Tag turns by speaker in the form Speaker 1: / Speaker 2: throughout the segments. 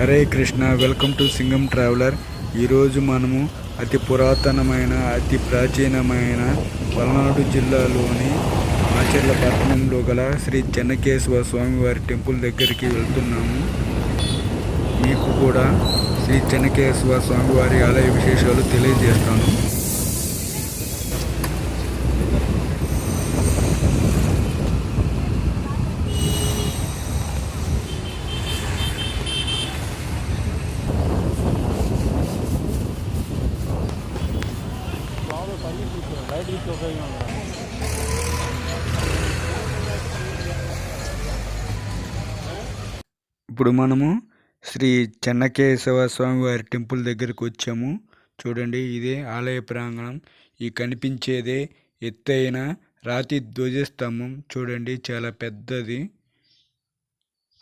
Speaker 1: Hare Krishna welcome to Singam traveller. ఈరోజు మనము అతి పురాతనమైన అతి ప్రాచీనమైన పల్నాడు జిల్లాలోని ఆచర్ల పట్టణంలో గల శ్రీ చెన్నకేశవ స్వామివారి టెంపుల్ దగ్గరికి వెళ్తున్నాము. మీకు కూడా శ్రీ చెన్నకేశవ స్వామివారి ఆలయ విశేషాలు తెలియజేస్తాను. ఇప్పుడు మనము శ్రీ చెన్నకేశవ స్వామి వారి టెంపుల్ దగ్గరికి వచ్చాము. చూడండి ఇదే ఆలయ ప్రాంగణం. ఈ కనిపించేదే ఎత్తైన రాతి ధ్వజస్తంభం. చూడండి చాలా పెద్దది.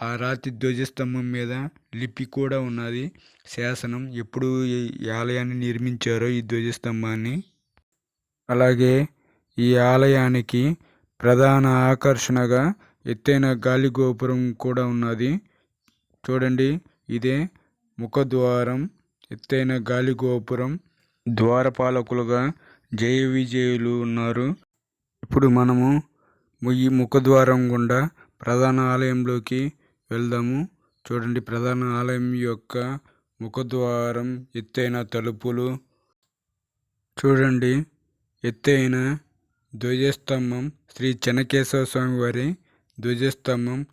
Speaker 1: ఆ రాతి ధ్వజస్తంభం మీద లిపి కూడా ఉన్నది. శాసనం ఎప్పుడు ఈ ఆలయాన్ని నిర్మించారో ఈ ధ్వజస్తంభాన్ని. అలాగే ఈ ఆలయానికి ప్రధాన ఆకర్షణగా ఎత్తైన గాలి గోపురం కూడా ఉన్నది. చూడండి. ఇదే ముఖద్వారం ఎత్తైన గాలి గోపురం. ద్వారపాలకులుగా జయ విజయులు ఉన్నారు. ఇప్పుడు మనము ఈ ముఖద్వారం గుండా ప్రధాన ఆలయంలోకి వెళ్దాము. చూడండి ప్రధాన ఆలయం యొక్క ముఖద్వారం ఎత్తైన తలుపులు. చూడండి ఎత్తైన ధ్వజస్తంభం. శ్రీ చెన్నకేశవ స్వామి వారి ధ్వజస్తంభం.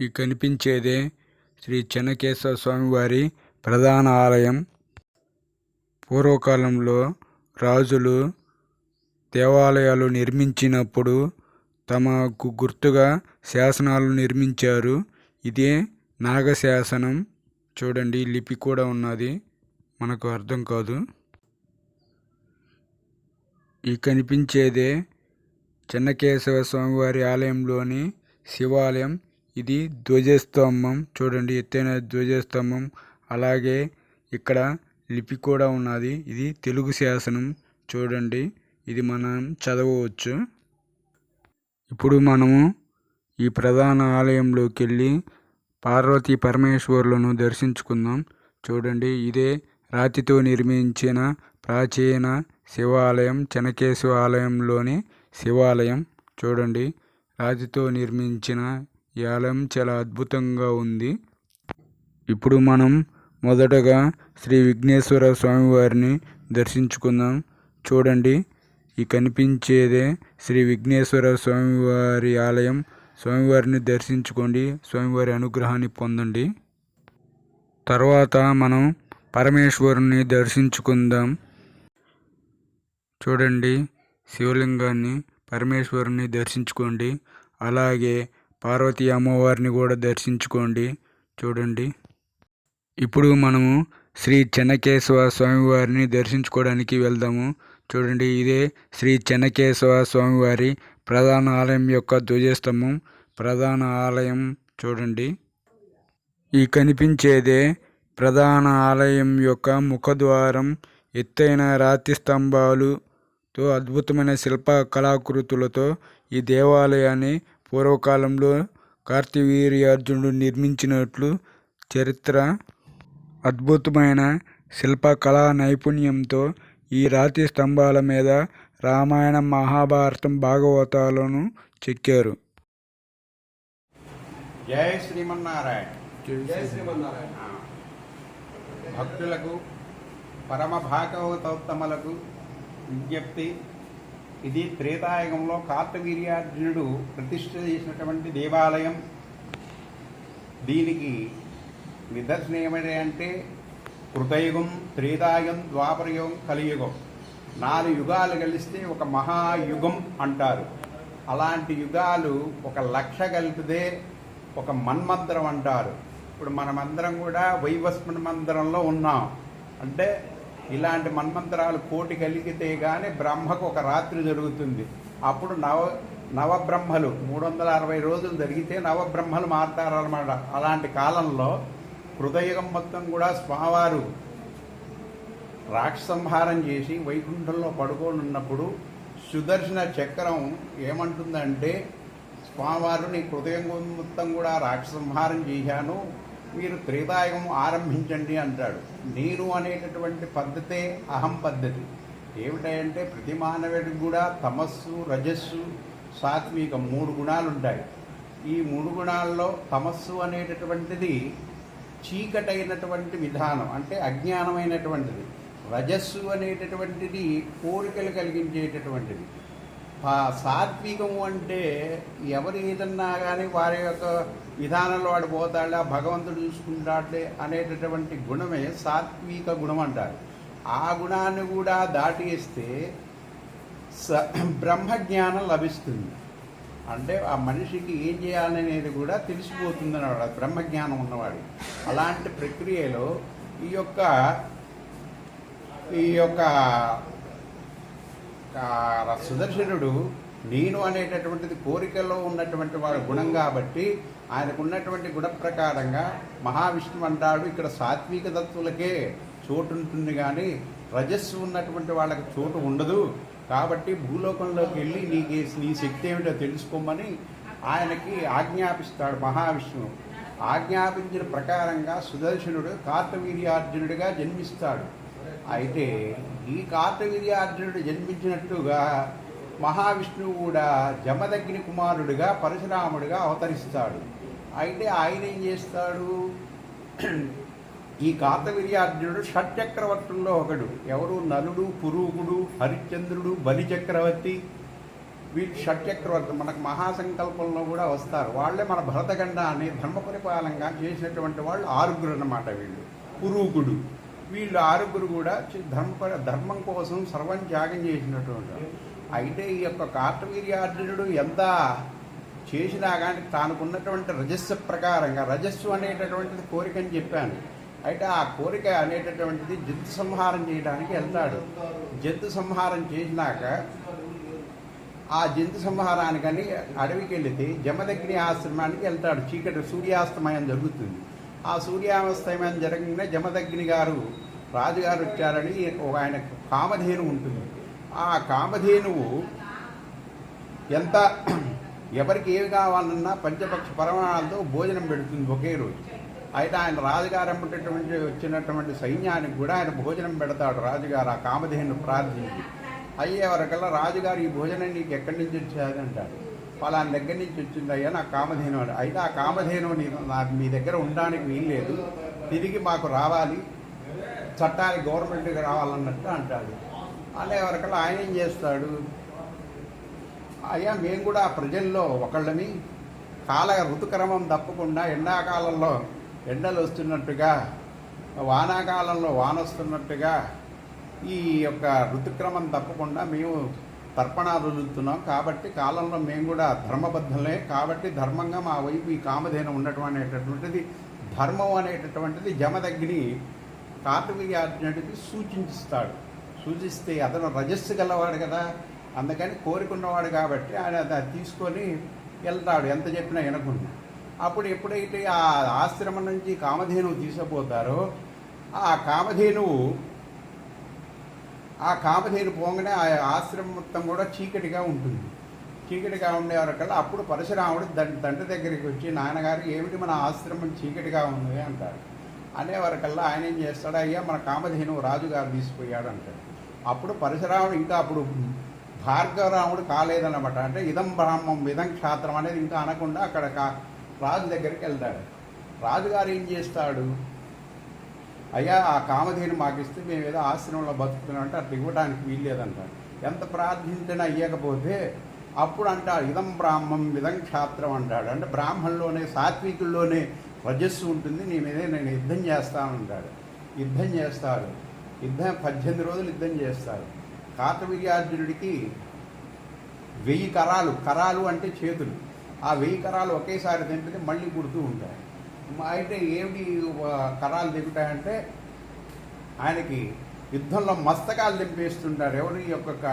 Speaker 1: ఈ కనిపించేదే శ్రీ చెన్నకేశవ స్వామివారి ప్రధాన ఆలయం. పూర్వకాలంలో రాజులు దేవాలయాలు నిర్మించినప్పుడు తమకు గుర్తుగా శాసనాలు నిర్మించారు. ఇదే నాగశాసనం. చూడండి లిపి కూడా ఉన్నది. మనకు అర్థం కాదు. ఈ కనిపించేదే చెన్నకేశవ స్వామివారి ఆలయంలోని శివాలయం. ఇది ధ్వజస్తంభం. చూడండి ఎత్తైన ధ్వజస్తంభం. అలాగే ఇక్కడ లిపి కూడా ఉన్నది. ఇది తెలుగు శాసనం. చూడండి ఇది మనం చదవవచ్చు. ఇప్పుడు మనము ఈ ప్రధాన ఆలయంలోకి వెళ్ళి పార్వతీ పరమేశ్వరులను దర్శించుకుందాం. చూడండి ఇదే రాతితో నిర్మించిన ప్రాచీన శివాలయం చెనకేశ్వ ఆలయంలోని శివాలయం. చూడండి రాతితో నిర్మించిన ఈ ఆలయం చాలా అద్భుతంగా ఉంది. ఇప్పుడు మనం మొదటగా శ్రీ విఘ్నేశ్వర స్వామివారిని దర్శించుకుందాం. చూడండి ఈ కనిపించేదే శ్రీ విఘ్నేశ్వర స్వామివారి ఆలయం. స్వామివారిని దర్శించుకోండి స్వామివారి అనుగ్రహాన్ని పొందండి. తర్వాత మనం పరమేశ్వరుని దర్శించుకుందాం. చూడండి శివలింగాన్ని పరమేశ్వరుని దర్శించుకోండి. అలాగే పార్వతీ అమ్మవారిని కూడా దర్శించుకోండి. చూడండి. ఇప్పుడు మనము శ్రీ చెన్నకేశవ స్వామివారిని దర్శించుకోవడానికి వెళ్దాము. చూడండి ఇదే శ్రీ చెన్నకేశవ స్వామివారి ప్రధాన ఆలయం యొక్క ధ్వజస్తంభం. ప్రధాన ఆలయం చూడండి. ఈ కనిపించేదే ప్రధాన ఆలయం యొక్క ముఖద్వారం. ఎత్తైన రాతి స్తంభాలుతో అద్భుతమైన శిల్ప కళాకృతులతో ఈ దేవాలయాన్ని పూర్వకాలంలో కార్తవీర్యార్జునుడు నిర్మించినట్లు చరిత్ర అద్భుతమైన శిల్పకళా నైపుణ్యంతో ఈ రాతి స్తంభాల మీద రామాయణం మహాభారతం భాగవతాలను చెక్కారు.
Speaker 2: జయ శ్రీమన్నారాయణ.
Speaker 3: జై శ్రీమన్నారాయణ.
Speaker 2: భక్తులకు పరమ భాగవతోత్తములకు విజ్ఞప్తి ఇది త్రేతాయుగంలో కార్తవీర్యార్జునుడు ప్రతిష్ఠ చేసినటువంటి దేవాలయం. దీనికి నిదర్శనం ఏమిటి అంటే కృతయుగం త్రేతాయుగం ద్వాపరయుగం కలియుగం. నాలుగు యుగాలు కలిస్తే ఒక మహాయుగం అంటారు. అలాంటి యుగాలు ఒక లక్ష కలిపితే ఒక మన్మంత్రం అంటారు. ఇప్పుడు మనమందరం కూడా వైవస్మన్ మందిరంలో ఉన్నాం. అంటే ఇలాంటి మన్మంతరాలు కోటి కలిగితే కానీ బ్రహ్మకు ఒక రాత్రి జరుగుతుంది. అప్పుడు నవ నవబ్రహ్మలు మూడు వందల అరవై రోజులు జరిగితే నవబ్రహ్మలు మారుతారన్నమాట. అలాంటి కాలంలో హృదయం మొత్తం కూడా స్వామివారు రాక్షసంహారం చేసి వైకుంఠంలో పడుకొని ఉన్నప్పుడు సుదర్శన చక్రం ఏమంటుందంటే స్వామివారు నీ హృదయం మొత్తం కూడా రాక్షసంహారం చేశాను మీరు త్రిదాయము ఆరంభించండి అంటాడు. నేను అనేటటువంటి పద్ధతే అహం పద్ధతి. ఏమిటంటే ప్రతి మానవుడికి కూడా తమస్సు రజస్సు సాత్విక మూడు గుణాలు ఉంటాయి ఈ మూడు గుణాల్లో తమస్సు అనేటటువంటిది చీకటైనటువంటి విధానం అంటే అజ్ఞానమైనటువంటిది. రజస్సు అనేటటువంటిది కోరికలు కలిగించేటటువంటిది. ఆ సాత్వికము అంటే ఎవరు ఏదన్నా కానీ వారి యొక్క విధానంలో వాడు పోతాడా భగవంతుడు చూసుకుంటాడే అనేటటువంటి గుణమే సాత్విక గుణం అంటారు ఆ గుణాన్ని కూడా దాటేస్తే స బ్రహ్మజ్ఞానం లభిస్తుంది. అంటే ఆ మనిషికి ఏం చేయాలనేది కూడా తెలిసిపోతుంది అన్నవాడు బ్రహ్మజ్ఞానం ఉన్నవాడు. అలాంటి ప్రక్రియలో ఈ యొక్క ఈ యొక్క సుదర్శనుడు నేను అనేటటువంటిది కోరికలో ఉన్నటువంటి వారి గుణం కాబట్టి ఆయనకు ఉన్నటువంటి గుణ ప్రకారంగా మహావిష్ణువు అంటాడు ఇక్కడ సాత్విక తత్వులకే చోటు ఉంటుంది కానీ రజస్సు ఉన్నటువంటి వాళ్ళకి చోటు ఉండదు. కాబట్టి భూలోకంలోకి వెళ్ళి నీకు నీ శక్తి ఏమిటో తెలుసుకోమని ఆయనకి ఆజ్ఞాపిస్తాడు మహావిష్ణువు. ఆజ్ఞాపించిన ప్రకారంగా సుదర్శనుడు కార్తవీర్యార్జునుడిగా జన్మిస్తాడు. అయితే ఈ కార్తవీర్యార్జునుడు జన్మించినట్టుగా మహావిష్ణువు కూడా జమదగ్ని కుమారుడిగా పరశురాముడిగా అవతరిస్తాడు. అయితే ఆయన ఏం చేస్తాడు? ఈ కార్తవీర్యార్జునుడు షట్చక్రవర్తుల్లో ఒకడు. ఎవరు? నలుడు పురుగుడు హరిశ్చంద్రుడు బలిచక్రవర్తి. వీళ్ళు షట్చక్రవర్తి మనకు మహాసంకల్పంలో కూడా వస్తారు. వాళ్ళే మన భరతగండాన్ని ధర్మపరిపాలనగా చేసినటువంటి వాళ్ళు ఆరుగురు అన్నమాట వీళ్ళు. పురుగుడు. వీళ్ళు ఆరుగురు కూడా ధర్మం ధర్మ ధర్మం కోసం సర్వం త్యాగం చేసినటువంటి అయితే ఈ యొక్క కార్తవీర్యార్జునుడు ఎంత చేసినా కానీ తానుకున్నటువంటి రజస్సు ప్రకారంగా రజస్సు అనేటటువంటిది కోరిక అని చెప్పాను. అయితే ఆ కోరిక అనేటటువంటిది జంతు సంహారం చేయడానికి వెళ్తాడు. జంతు సంహారం చేసినాక ఆ జంతు సంహారానికని అడవికి వెళితే జమదగ్ని ఆశ్రమానికి వెళ్తాడు. చీకటి సూర్యాస్తమయం జరుగుతుంది. ఆ సూర్యాస్తమయం జరగగానే జమదగ్ని గారు రాజుగారు వచ్చారని ఒక ఆయన కామధేను ఉంటుంది. ఆ కామధేనువు ఎంత ఎవరికి ఏమి కావాలన్నా పంచపక్ష పరమాణాలతో భోజనం పెడుతుంది ఒకే రోజు. అయితే ఆయన రాజుగారు అమ్మటటువంటి వచ్చినటువంటి సైన్యానికి కూడా ఆయన భోజనం పెడతాడు రాజుగారు ఆ కామధేను ప్రార్థించి అయ్యే వరకల్లా రాజుగారు ఈ భోజనం నీకు ఎక్కడి నుంచి వచ్చేది అంటాడు. ఫలాని దగ్గర నుంచి వచ్చిందయ్యా నా కామధేను అయితే ఆ కామధేను నాకు మీ దగ్గర ఉండడానికి వీల్లేదు తిరిగి మాకు రావాలి. చట్టానికి గవర్నమెంట్కి రావాలన్నట్టు అంటాడు. అనే వరకల్లా ఆయన ఏం చేస్తాడు? అయ్యా మేము కూడా ప్రజల్లో ఒకళ్ళని కాల ఋతుక్రమం తప్పకుండా ఎండాకాలంలో ఎండలు వస్తున్నట్టుగా వానాకాలంలో వాన వస్తున్నట్టుగా ఈ యొక్క ఋతుక్రమం తప్పకుండా మేము తర్పణాదులుతున్నాం కాబట్టి కాలంలో మేము కూడా ధర్మబద్ధలే కాబట్టి ధర్మంగా మా వైపు ఈ కామధేను ఉండటం అనేటటువంటిది ధర్మం అనేటటువంటిది జమదగ్ని కార్తవీర్యార్జునుడికి సూచిస్తాడు సూచిస్తే అతను రజస్సు గలవాడు కదా. అందుకని కోరుకున్నవాడు కాబట్టి ఆయన తీసుకొని వెళ్తాడు. ఎంత చెప్పినా వినకుండా. అప్పుడు ఎప్పుడైతే ఆ ఆశ్రమం నుంచి కామధేనువు తీసుకుపోతారో ఆ కామధేనువు ఆ కామధేను పోగానే ఆ ఆశ్రమం మొత్తం కూడా చీకటిగా ఉంటుంది. చీకటిగా ఉండేవారికల్లా అప్పుడు పరశురాముడు దండ దండ దగ్గరికి వచ్చి నాన్నగారు ఏమిటి మన ఆశ్రమం చీకటిగా ఉంది? అంటారు అనేవారికల్లా ఆయన ఏం చేస్తాడు అయ్యా మన కామధేను రాజుగారు తీసిపోయాడు అంటాడు. అప్పుడు పరశురాముడు ఇంకా అప్పుడు భార్గవరాముడు కాలేదన్నమాట. అంటే ఇదం బ్రాహ్మం ఇదం క్షాత్రం అనేది ఇంకా అనకుండా అక్కడ కా- రాజు దగ్గరికి వెళ్తాడు. రాజుగారు ఏం చేస్తాడు అయ్యా ఆ కామధేను మాకు ఇస్తే మేము ఏదో ఆశ్రమంలో బతుకుతున్నాం అంటే అట్లా ఇవ్వడానికి వీల్లేదంటారు. ఎంత ప్రార్థించినా అయ్యకపోతే అప్పుడు అంటాడు ఇదం బ్రాహ్మం ఇదం క్షాత్రం అంటాడు. అంటే బ్రాహ్మణుల్లోనే సాత్వికుల్లోనే రజస్సు ఉంటుంది. నీ మీదే నేను యుద్ధం చేస్తానంటాడు యుద్ధం చేస్తాడు. యుద్ధం పద్దెనిమిది రోజులు యుద్ధం చేస్తాడు. కార్తవీర్యార్జునుడికి వెయ్యి కరాలు. కరాలు అంటే చేతులు. ఆ వెయ్యి కరాలు ఒకేసారి తెంపితే మళ్ళీ గుడుతూ ఉంటాయి. అయితే ఏమిటి కరాలు దిగుతాయంటే ఆయనకి యుద్ధంలో మస్తకాలు తెంపేస్తుంటారు ఎవరు ఈ యొక్క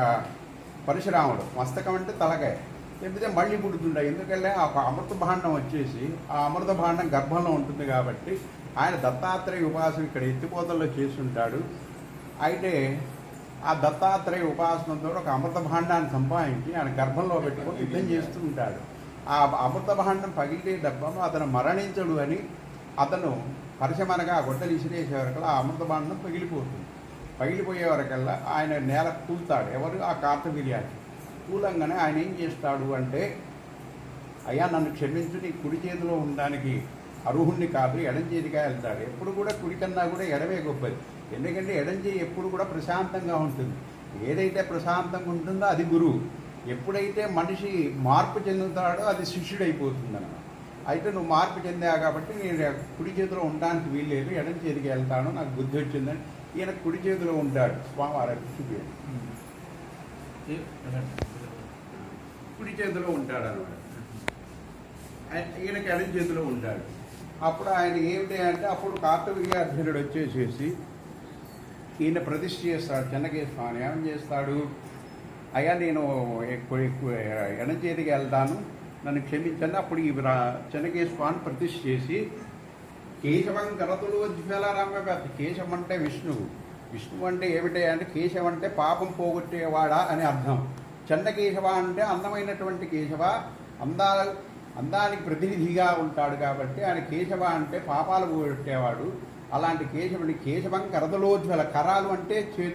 Speaker 2: పరశురాముడు. మస్తకం అంటే తలకాయ. తెంపితే మళ్ళీ పుడుతుంటాయి. ఎందుకంటే ఆ ఒక అమృత భాండం వచ్చేసి ఆ అమృత భాండం గర్భంలో ఉంటుంది కాబట్టి ఆయన దత్తాత్రేయ ఉపాసన ఇక్కడ ఎత్తిపోతల్లో చేస్తుంటాడు. అయితే ఆ దత్తాత్రేయ ఉపాసనతో ఒక అమృత భాండాన్ని సంపాదించి ఆయన గర్భంలో పెట్టుకొని యుద్ధం చేస్తూ ఉంటాడు. ఆ అమృత భాండం పగిలితే డబ్బను అతను మరణించడు అని అతను పరిశమనగా ఆ గొడ్డలు ఇసిరేసే వరకల్లా ఆ అమృతబాండం పగిలిపోతుంది. పగిలిపోయే వరకల్లా ఆయన నేల కూలుతాడు. ఎవరు? ఆ కార్తవీర్యాన్ని కూలంగానే ఆయన ఏం చేస్తాడు అంటే అయ్యా నన్ను క్షమించు నీ కుడి చేతిలో ఉండడానికి అర్హుణ్ణి కాదు ఎడం చేతిగా వెళ్తాడు. ఎప్పుడు కూడా కుడి కన్నా కూడా ఎడమే గొప్పది. ఎందుకంటే ఎడం చేయి ఎప్పుడు కూడా ప్రశాంతంగా ఉంటుంది. ఏదైతే ప్రశాంతంగా ఉంటుందో అది గురువు. ఎప్పుడైతే మనిషి మార్పు చెందుతాడో అది శిష్యుడైపోతుంది అన్నమాట అయితే నువ్వు మార్పు చెందావు కాబట్టి నేను కుడి చేతిలో ఉండడానికి వీల్లేదు ఎడం చేతికి వెళ్తాను నాకు బుద్ధి వచ్చిందని ఈయన కుడి చేతిలో ఉంటాడు. స్వామివారి చూపించాడు కుడి చేతిలో ఉంటాడు అనమాట ఈయనకి ఎడం చేతిలో ఉంటాడు. అప్పుడు ఆయన ఏమిటి అంటే అప్పుడు కార్తవీయార్జునుడు వచ్చేసేసి ఈయన ప్రతిష్ఠ చేస్తాడు. చెన్నకేశ్వరాన్ని ఏమని చేస్తాడు? అయ్యా నేను ఎక్కువ ఎక్కువ వెళ్తాను. నన్ను క్షమించండి. అప్పుడు ఈ రా- ప్రతిష్ఠ చేసి కేశవం కరతులు జ్వలరామ కేశవం అంటే విష్ణువు విష్ణువు అంటే ఏమిటే అంటే కేశవం అంటే పాపం పోగొట్టేవాడా అని అర్థం. చండకేశవ అంటే అందమైనటువంటి కేశవ. అందా అందానికి ప్రతినిధిగా ఉంటాడు కాబట్టి ఆయన కేశవ అంటే పాపాలు పోగొట్టేవాడు. అలాంటి కేశవుని కేశవం కరదలోజ్వల కరాలు అంటే చే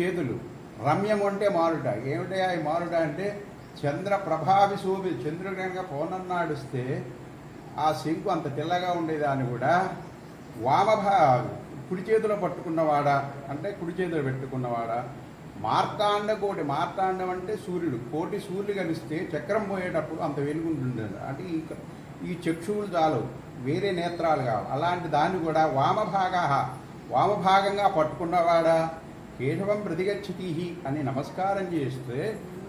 Speaker 2: చేతులు. రమ్యం అంటే మారుట. ఏమిటి ఆ మారుట అంటే చంద్ర ప్రభావి శోభి చంద్రుడు కనుక పౌర్ణం నాడిస్తే ఆ శంకు అంత తెల్లగా ఉండేదాన్ని కూడా వామభా కుడి చేతిలో పట్టుకున్నవాడా? అంటే కుడి చేతిలో పెట్టుకున్నవాడా? మార్తాండ కోటి మార్తాండం అంటే సూర్యుడు. కోటి సూర్యుడు కలిస్తే చక్రం పోయేటప్పుడు అంత వెలుగుంటుండదు అంటే ఈ ఈ చక్షువులు చాలు. వేరే నేత్రాలు కావు. అలాంటి దాన్ని కూడా వామభాగా వామభాగంగా పట్టుకున్నవాడా? కేశవం ప్రతిగచ్చతి అని నమస్కారం చేస్తే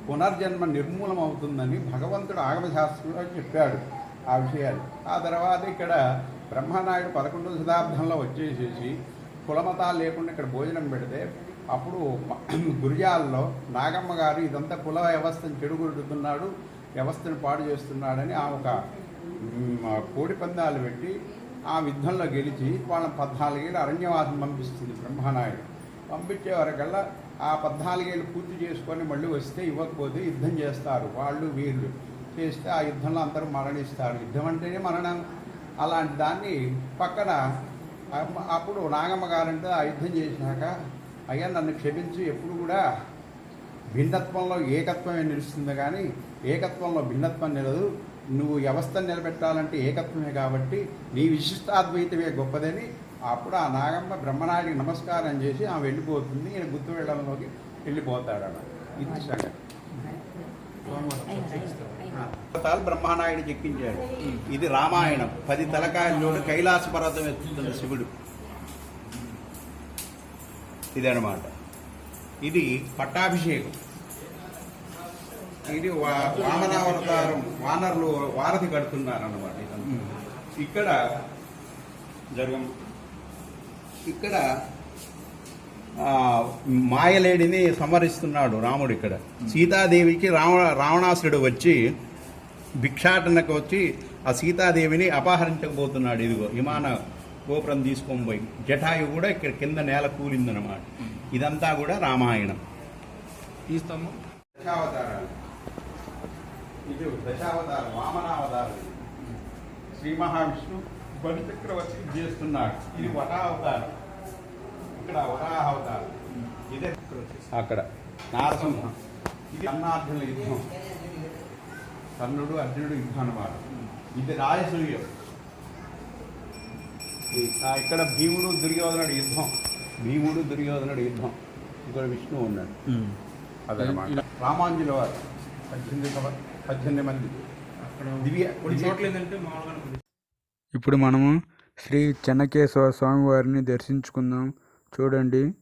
Speaker 2: పునర్జన్మ నిర్మూలం అవుతుందని భగవంతుడు ఆగమశాస్త్రంలో చెప్పాడు ఆ విషయాలు. ఆ తర్వాత ఇక్కడ బ్రహ్మనాయుడు పదకొండవ శతాబ్దంలో వచ్చేసేసి కులమతాలు లేకుండా ఇక్కడ భోజనం పెడితే అప్పుడు గురిజాల్లో నాగమ్మ గారు ఇదంతా కుల వ్యవస్థను చెడుగొడుతున్నాడు వ్యవస్థను పాడు చేస్తున్నాడని ఆ ఒక కోడి పందాలు పెట్టి ఆ యుద్ధంలో గెలిచి వాళ్ళ పద్నాలుగేళ్ళు అరణ్యవాసం పంపిస్తుంది బ్రహ్మనాయుడు. పంపించే వరకల్లా ఆ పద్నాలుగేళ్ళు పూర్తి చేసుకొని మళ్ళీ వస్తే ఇవ్వకపోతే యుద్ధం చేస్తారు. వాళ్ళు వీళ్ళు చేస్తే ఆ యుద్ధంలో అందరూ మరణిస్తారు. యుద్ధం అంటేనే మరణం. అలాంటి దాన్ని పక్కన అప్పుడు నాగమ్మ గారంటే ఆ యుద్ధం చేసినాక అయ్యా నన్ను క్షమించి ఎప్పుడు కూడా భిన్నత్వంలో ఏకత్వమే నిలుస్తుంది కానీ ఏకత్వంలో భిన్నత్వం నిలదు. నువ్వు వ్యవస్థను నిలబెట్టాలంటే ఏకత్వమే కాబట్టి నీ విశిష్టాద్వైతమే గొప్పదని అప్పుడు ఆ నాగమ్మ బ్రహ్మనాయుడికి నమస్కారం చేసి ఆమె వెళ్ళిపోతుంది. ఈయన గుర్తు వెళ్ళడంలోకి వెళ్ళిపోతాడు అన్న ఇది సంగతి. పర్వతాలు బ్రహ్మనాయుడు చెక్కించాడు. ఇది రామాయణం. పది తలకాయల్లోని కైలాస పర్వతం ఎత్తుతున్న శివుడు. ఇదనమాట ఇది పట్టాభిషేకం. ఇది వామనావతారం వానరులు వారధి కడుతున్నారు అనమాట ఇక్కడ జరగం ఇక్కడ మాయలేడిని సంహరిస్తున్నాడు రాముడు ఇక్కడ. సీతాదేవికి రావణ రావణాసురుడు వచ్చి భిక్షాటనకు వచ్చి ఆ సీతాదేవిని అపహరించకపోతున్నాడు ఇదిగో విమాన గోపురం తీసుకొని పోయి. జటాయు కూడా ఇక్కడ కింద నేల కూలిందనమాట ఇదంతా కూడా రామాయణం.
Speaker 1: ఈ స్తంభం?
Speaker 2: దశావతారాలు. ఇది దశావతారం వామనావతారం. శ్రీ మహావిష్ణు బలి చక్రవర్తి చేస్తున్నాడు. ఇది వటావతారం. ఇక్కడ వరాహ అవతారం ఇదే అక్కడ. నారసింహం. ఇది అన్నార్జునుల యుద్ధం. కర్ణుడు అర్జునుడు యుద్ధం అన్నమాట. ఇది రాజసూయం. ఇక్కడ భీముడు దుర్యోధనుడు యుద్ధం. భీముడు దుర్యోధనుడు యుద్ధం. ఇక్కడ విష్ణువు ఉన్నాడు. అదనమాట రామాంజుల వారు. పద్దెనిమిది పద్దెనిమిది మంది.
Speaker 1: అక్కడ
Speaker 2: దివ్య
Speaker 1: కొన్ని చోట్ల ఏంటంటే మామూలుగా
Speaker 3: ఇప్పుడు మనము శ్రీ చెన్నకేశవ స్వామివారిని దర్శించుకుందాం. చూడండి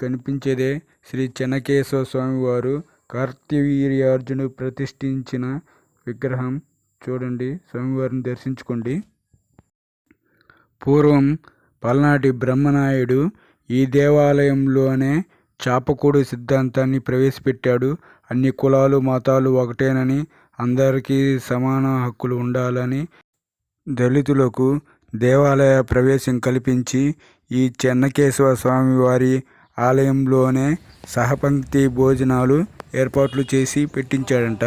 Speaker 3: కనిపించేదే శ్రీ చెన్నకేశవ స్వామివారు కార్తవీర్యార్జును ప్రతిష్ఠించిన విగ్రహం. చూడండి స్వామివారిని దర్శించుకోండి. పూర్వం పల్నాటి బ్రహ్మనాయుడు ఈ దేవాలయంలోనే చాపకూడు సిద్ధాంతాన్ని ప్రవేశపెట్టాడు. అన్ని కులాలు మతాలు ఒకటేనని అందరికీ సమాన హక్కులు ఉండాలని దళితులకు దేవాలయ ప్రవేశం కల్పించి ఈ చెన్నకేశవ స్వామివారి ఆలయంలోనే సహపంక్తి భోజనాలు ఏర్పాట్లు చేసి పెట్టించాడంట.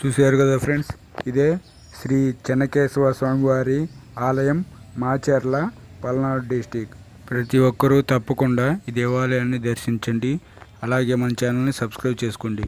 Speaker 3: చూశారు కదా ఫ్రెండ్స్ ఇదే శ్రీ చెన్నకేశవ స్వామివారి
Speaker 1: ఆలయం మాచర్ల పల్నాడు డిస్టిక్. ప్రతి ఒక్కరూ తప్పకుండా ఈ దేవాలయాన్ని దర్శించండి. అలాగే మన ఛానల్ని సబ్స్క్రైబ్ చేసుకోండి.